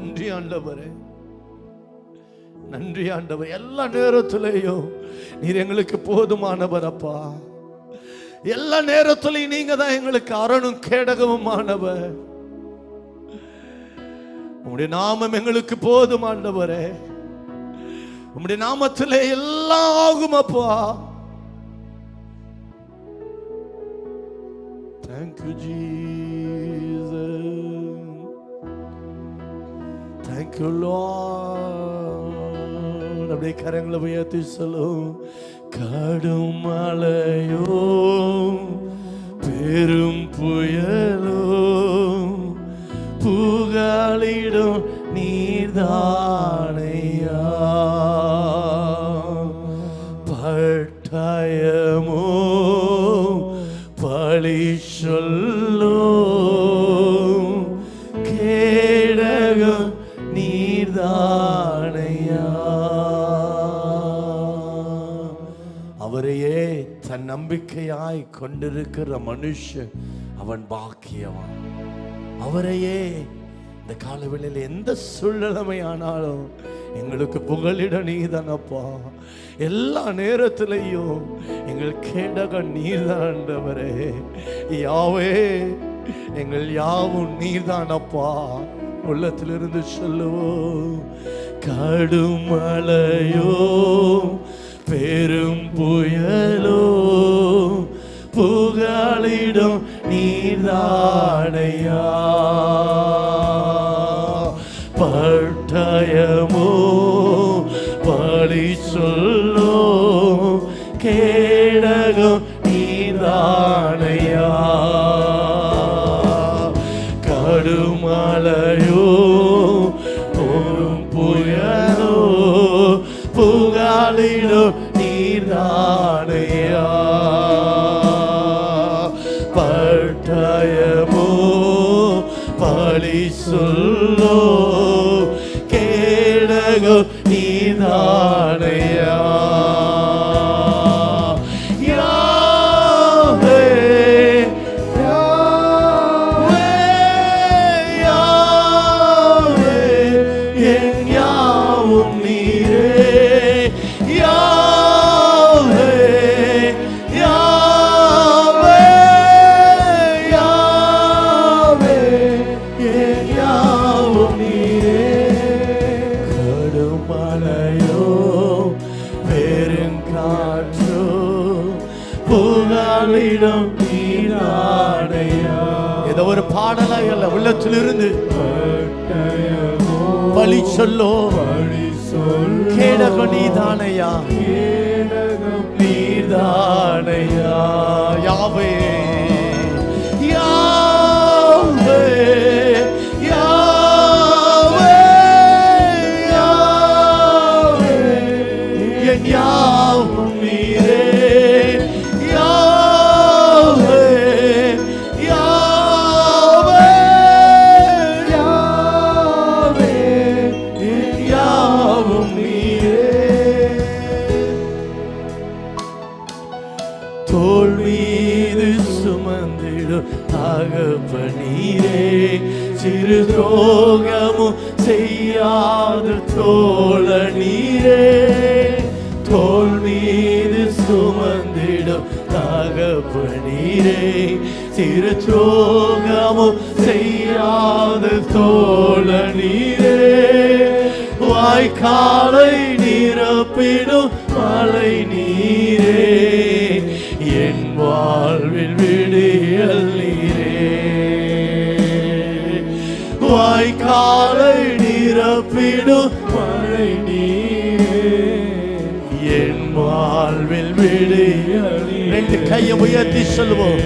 நன்றி ஆண்டவரே. நன்றி ஆண்டவர். எல்லா நேரத்திலேயும் நீர் எங்களுக்கு போதுமானவர் அப்பா. எல்லா நேரத்திலையும் நீங்க தான் எங்களுக்கு அரணும் கேடகமும் ஆனவர். உம்முடைய நாமம் எங்களுக்கு போதுமாண்டவரே உங்களுடைய உம்முடைய நாமத்திலே எல்லாம் ஆகும் அப்பா. தேங்க்யூ ஜீ தேங்க்யூ லார்ட் அப்படியே கரங்களை உயர்த்தி சொல்லும் கடும் மழையோ பெரும் புயலோ புகழிடும் நீர்தானையா? நம்பிக்கையாய் கொண்டிருக்கிற மனுஷன் அவன் பாக்கியவான். அவரையே இந்த காலவெளியில் எந்த சூழ்நிலைமையானாலும் எங்களுக்கு புகழிட நீதானப்பா. எல்லா நேரத்திலையும் எங்கள் கேடக நீதாண்டவரே யாவே எங்கள் யாவும் நீர்தானப்பா உள்ளத்திலிருந்து சொல்லுவோம் கடுமலையோ பெரும் புயலோ புகழிடும் நீர்தானையா. பட்டயமோ பழி சொல்லோ கேடகம் நீர்தானையா. கடுமலையோ புயலோ புகழிடோ நீர்தானையா. சொல்லோ கேடகோ ஒரு பாடலாய் அல்ல உள்ளத்திலிருந்து பழி சொல்லோ. கேடக நீதானையா? நீதானையா? யாவே. தகப்பனீரே சிறு துரோகமும் செய்யாத தோழ நீரே வாய்க்காலை நிரப்பிடும் மலை நீரே. என் வாழ்வில் விடியல் நீரே. வாய்க்காலை நிரப்பிடும் மழை நீரே. என் வாழ்வில் விடியல் நீரே. ரெண்டு கையை உயர்த்தி சொல்லுவோம்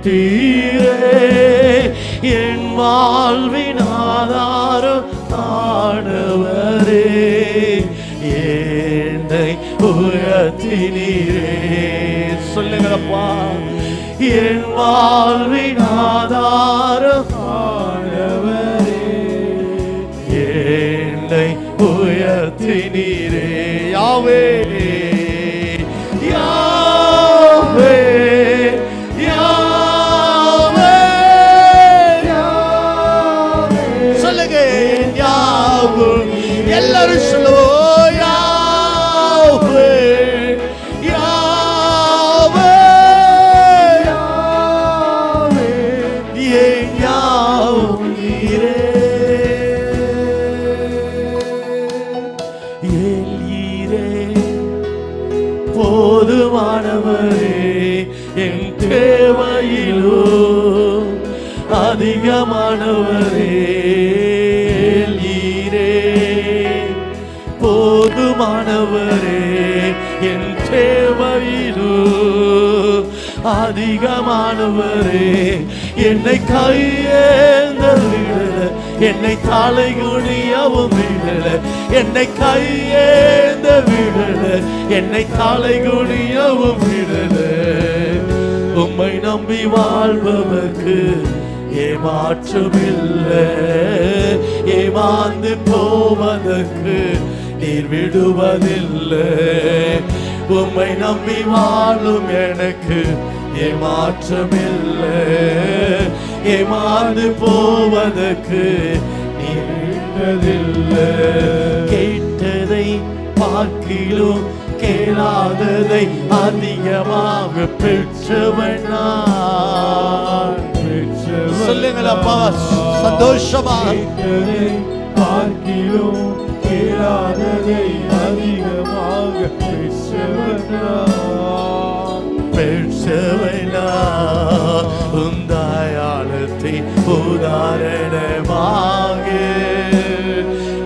தீரே. என் வாழ்வின் ஆதாரம் ஆனவரே. என்னை உயர்த்தினீரே. சொல்லுங்களப்பா என் வாழ்வின் ஆதாரம் என் தேவையிலோ அதிகமானவரே என்னை கையேந்த என்னை தலை குனியவும் விடல என்னை கையேந்த விடல என்னை தலை குனியவும் விடல. உம்மை நம்பி வாழ்பவர்க்கு ஏமாற்றமில்லை ஏமாந்து போவதற்கு நீர் விடுவதில்லை. உம்மை நம்பி வாழும் எனக்கு ஏமாற்றமில்லை ஏமாந்து போவதற்கு நீர் விடுவதில்லை கேட்டதை பார்க்கிலும் கேளாததை அதிகமாக பெற்றவன் சொல்லுங்களப்பா நான். சந்தோஷமா? பார்க்கிலும் கேளாததை அதிகமாக பெற்றவன் பெற்றவனா உந்தாயாளத்தை உதாரணமாக.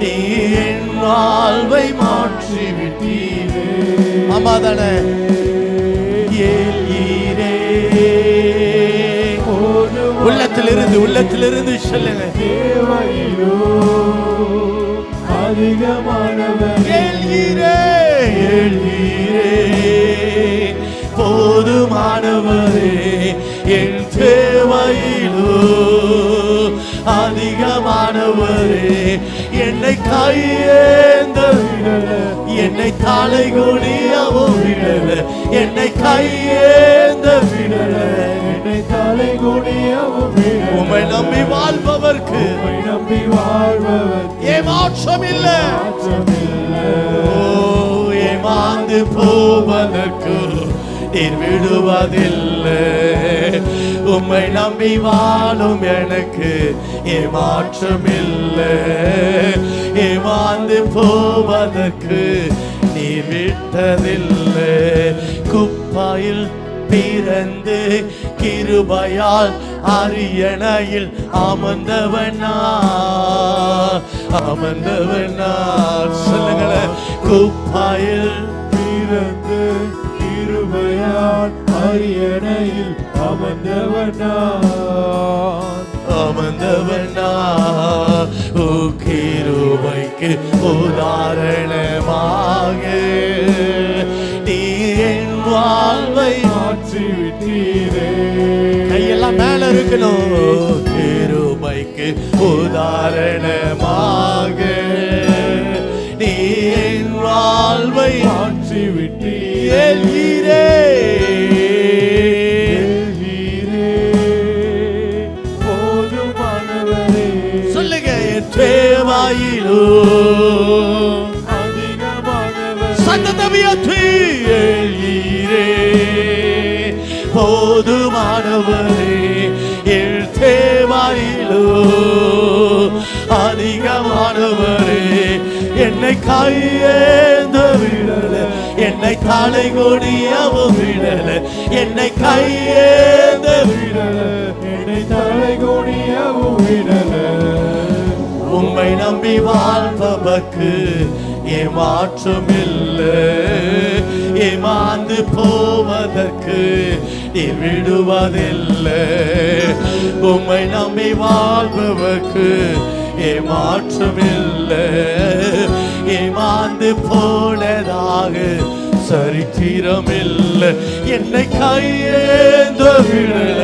நீ என் வாழ்வை மாற்றி விட்டீரே ஆமாதானே உள்ளத்திலிருந்து உள்ளத்திலிருந்து சொல்லுங்க தேவையோ அதிகமானவர். ஏழ்கிறே, ஏழ்கிறே, போதுமானவரே என் தேவையிலோ அதிகமானவரே என்னை கையேந்த என்னை தலை குனியவும் விடல என்னை கையேந்த விடல என்னை தலை குனியவும் உமை நம்பி வாழ்பவர்க்கு உம்மை நம்பி வாழ்பவர் ஏமாற்றம் இல்லை ஏமாந்து போவதற்கு நீர் விடுவதில்லை. உம்மை நம்பி வாழும் எனக்கு ஏமாற்றம் இல்லை ஏமாந்து போவதற்கு நீர் விட்டதில்லை. குப்பாயில் பிறந்து கிருபையால் அரியணையில் அமர்ந்தவனா? அமர்ந்தவனா சொல்லுங்களேன் குப்பாயில் பிறந்து கிருபையால் அரியணையில் அமர்ந்தவனா அமர்ந்தவனா ஓ கிருபைக்கு ஓ இருக்கணும் கிருபைக்கு உதாரணமாக நீ என் வாழ்வை மாற்றி விட்டீரே கையேந்த விடல. என்னை காலை கொடியவும் விடல. என்னை கையேந்த விடல. என்னை தலை கொடியவும் விடல. உம்மை நம்பி வாழ்பவர்க்கு ஏமாற்றம் இல்லை ஏமாந்து போவதற்கு நீ விடுவதில்லை. உம்மை நம்பி வாழ்பவர்க்கு ஏமாற்றம் இல்லை ஏமாந்து போனதாக சரித்திரம் இல்லை என்னை கையேந்த விடல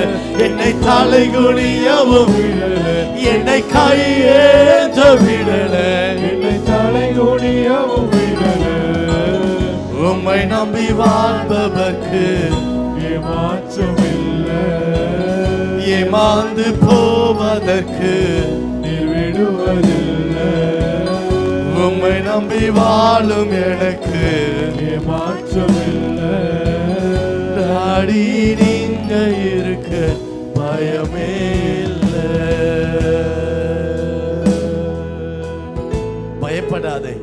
என்னை தலைகுனியவும் விடல என்னை கையேந்த விடல என்னை தலை குனியவும் விடல உம்மை நம்பி வாழ்பவர்க்கு ஏமாற்றமில்லை. ஏமாந்து போவதற்கு நீர் விடுவதில்லை. உம்மை நம்பி வாழும் எனக்கு ஏமாற்றமில்லை டாடி நீங்க இருக்க பயமே இல்லை. பயப்படாதே.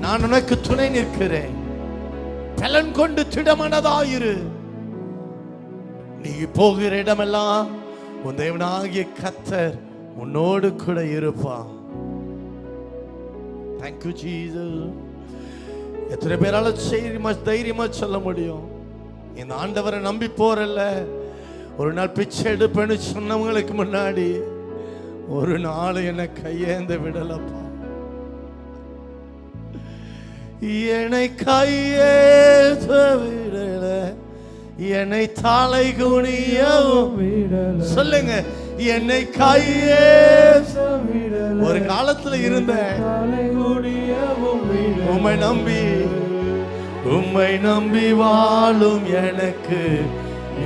நான் உனக்கு துணை நிற்கிறேன். பலன் கொண்டு திடமனதாயிரு. நீ போகிற இடமெல்லாம் உன் தேவனாகிய கத்தர் உன்னோடு கூட இருப்பான் தேங்க்யூ ஜீசஸ் எத்தனை பேரால தைரியமா தைரியமா சொல்ல முடியும்? இந்த ஆண்டவரை நம்பி போறல்ல. ஒரு நாள் பிச்சை எடுப்பேன்னு சொன்னவங்களுக்கு முன்னாடி ஒரு நாள் என்னை கையேந்த விடலப்பா. என்னை கையேந்த விடல. என்னை தலை குனியவும் விடல. சொல்லுங்க. என்னை விடல ஒரு காலத்துல விடல. உம்மை நம்பி உம்மை நம்பி வாழும் எனக்கு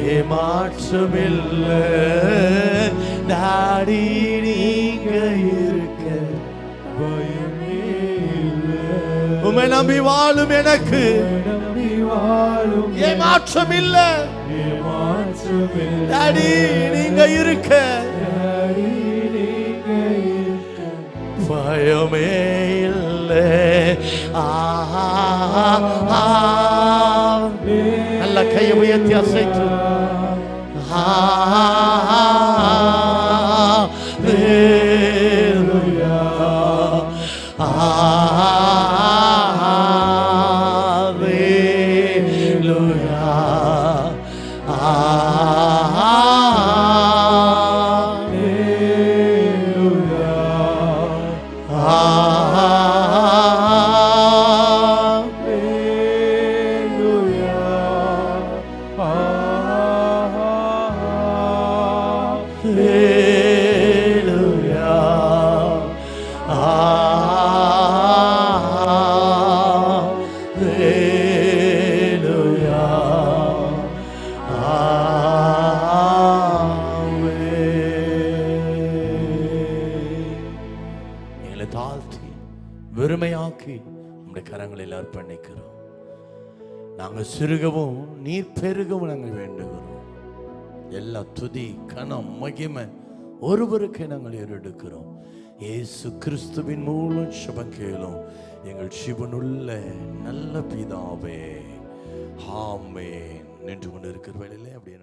ஏமாற்றம் இல்லை டாடி நீங்க இருக்க பயமே. உம்மை நம்பி வாழும் எனக்கு. ஏமாற்றம் இல்லை டாடி நீங்க இருக்க. பயமே இல்லை. ஆஹா நல்ல கையை உயர்த்தி அசைத்து. எங்களை நம்முடைய கரங்களில் அர்ப்பணிக்கிறோம். நாங்கள் சிறுகவும் நீர் பெருகவும் நாங்கள் வேண்டுகிறோம். எல்லா துதி கணம் மகிமை ஒருவருக்கு நாங்கள் ஏறெடுக்கிறோம். இயேசு கிறிஸ்துவின் மூலம் சுபம் கேளும். எங்கள் சிவனுள்ள நல்ல பிதாவே. ஹாமே நின்று கொண்டு இருக்கிற வேலையிலே அப்படியே